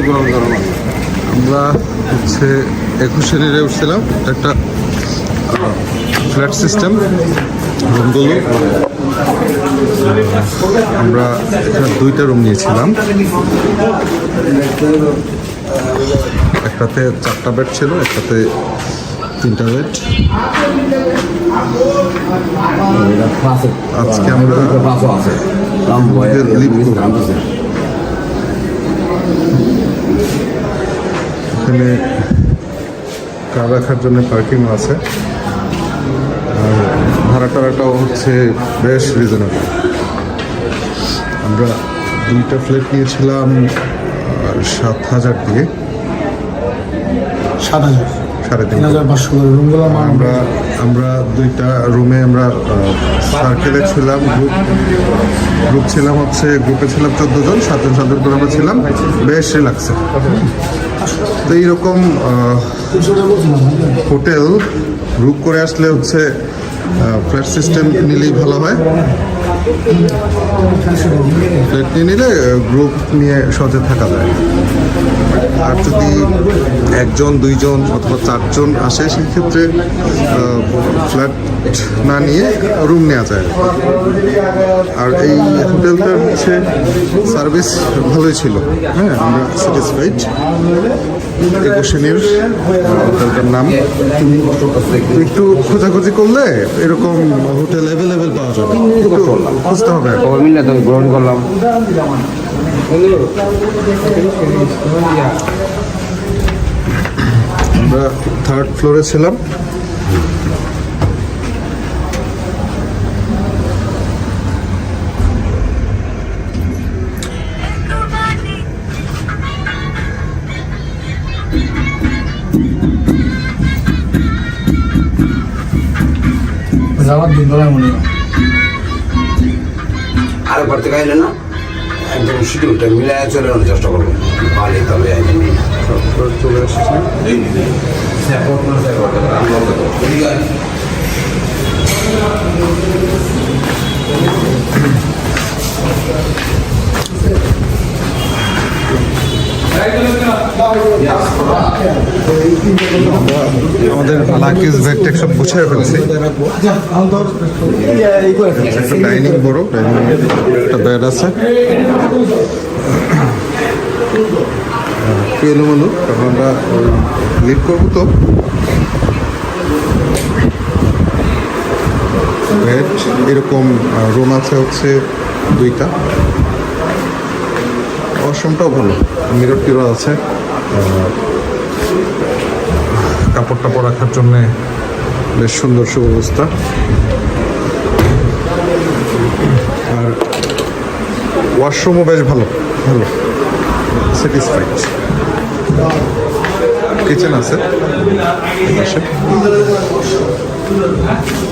আমরা হচ্ছে একুশে নিয়ে উঠছিলাম একটা ফ্ল্যাট সিস্টেম রুমগুলো আমরা এখানে দুইটা রুম নিয়েছিলাম। একটাতে চারটা বেড ছিল একটাতে তিনটা বেড আজকে আমরা এখানে কার রাখার জন্য পার্কিং আছে। আর ভাড়া টাড়াটাও হচ্ছে বেশ রিজনেবল আমরা দুইটা ফ্ল্যাট নিয়েছিলাম সাত হাজার দিয়ে। সাত হাজার। সাড়ে তিন তিন হাজার পাঁচশো রুমগুলো আমরা আমরা দুইটা রুমে আমরা সার্কেলে ছিলাম গ্রুপ গ্রুপ ছিলাম হচ্ছে গ্রুপে ছিলাম চোদ্দ জন সাতজন সাতজন করে আমরা ছিলাম। বেশ রিল্যাক্সে তো এইরকম হোটেল গ্রুপ করে আসলে হচ্ছে ফ্ল্যাট সিস্টেম নিলেই ভালো হয়। ফ্ল্যাট নিয়ে নিলে গ্রুপ নিয়ে সহজে থাকা যায়। আর যদি একজন, দুইজন অথবা চারজন আসে সেই ক্ষেত্রে ফ্ল্যাট না নিয়ে রুম নেওয়া যায়। আর এই হোটেলটার হচ্ছে সার্ভিস ভালোই ছিল। হ্যাঁ আমরা স্যাটিসফাইড একুশেনির হোটেলটার নাম। একটু খোঁজাখুঁজি করলে এরকম হোটেল অ্যাভেলেবেল পাওয়া যাবে। একটু খুঁজতে হবে। গ্রহণ করলাম। আমরা থার্ড ফ্লোরে ছিলাম। যাওয়ার দিন বেলায় মনে হয়। আরও থেকে আইলে না? একদম শিডিউলটা মিলে চলানোর চেষ্টা করব। পারলে তবে আইলে তারপর চলে এসেছি আমাদের লাকিজ ব্যাগ ট্যাগ সব গুছিয়ে ফেলছি। একটা ডাইনিং বড়, ডাইনিং একটা বেড আছে। একটু এলোমেলো? কারণ আমরা লিভ করব তো। বেড এরকম রুম আছে হচ্ছে দুইটা। ওয়াশরুমটাও ভালো। মিরর টিরর আছে? কাপড় টাপড় রাখার জন্য বেশ সুন্দর সুব্যবস্থা। আর ওয়াশরুমও বেশ ভালো ভালো। স্যাটিসফাইড। কিচেন আছে?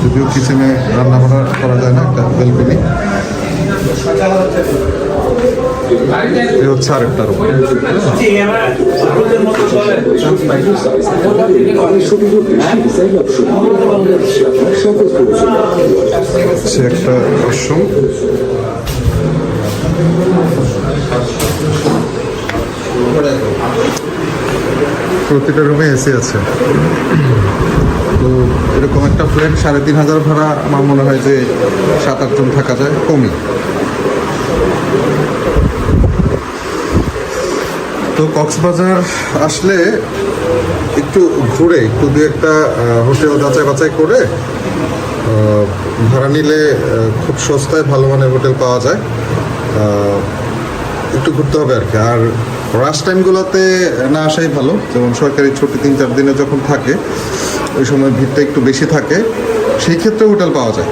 যদিও কিচেনে রান্না করা যায় না, একটা বেলকনি। এই হচ্ছে আরেকটা রুম হচ্ছে একটা ওয়াশরুম প্রতিটা রুমে এসি আছে। তো এরকম একটা ফ্ল্যাট সাড়ে তিন হাজার ভাড়া আমার মনে হয় যে সাত আটজন থাকা যায় কমই। তো কক্সবাজার আসলে একটু ঘুরে, একটু দু একটা হোটেল যাচাই বাছাই করে ভাড়া নিলে খুব সস্তায় ভালো মানের হোটেল পাওয়া যায়। একটু ঘুরতে হবে আর কি। আর রাশ টাইমগুলোতে না আসাই ভালো। যেমন সরকারি ছুটি তিন চার দিনে যখন থাকে, ওই সময় ভিড়টা একটু বেশি থাকে। সেই ক্ষেত্রে হোটেল পাওয়া যায়।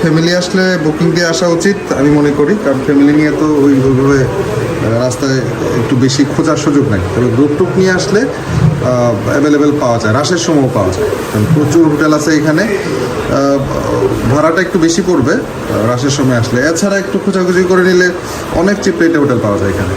ফ্যামিলি আসলে বুকিং দিয়ে আসা উচিত, আমি মনে করি। কারণ ফ্যামিলি নিয়ে তো ওই ওইভাবে রাস্তায় একটু বেশি খোঁজার সুযোগ নাই। তবে গ্রুপ টুপ নিয়ে আসলে অ্যাভেলেবেল পাওয়া যায়, রাশের সময়ও পাওয়া যায়। কারণ প্রচুর হোটেল আছে এখানে। ভাড়াটা একটু বেশি পড়বে, রাশের সময় আসলে। এছাড়া একটু খোঁজাখুঁজি করে নিলে অনেক চিপ রেটে হোটেল পাওয়া যায় এখানে।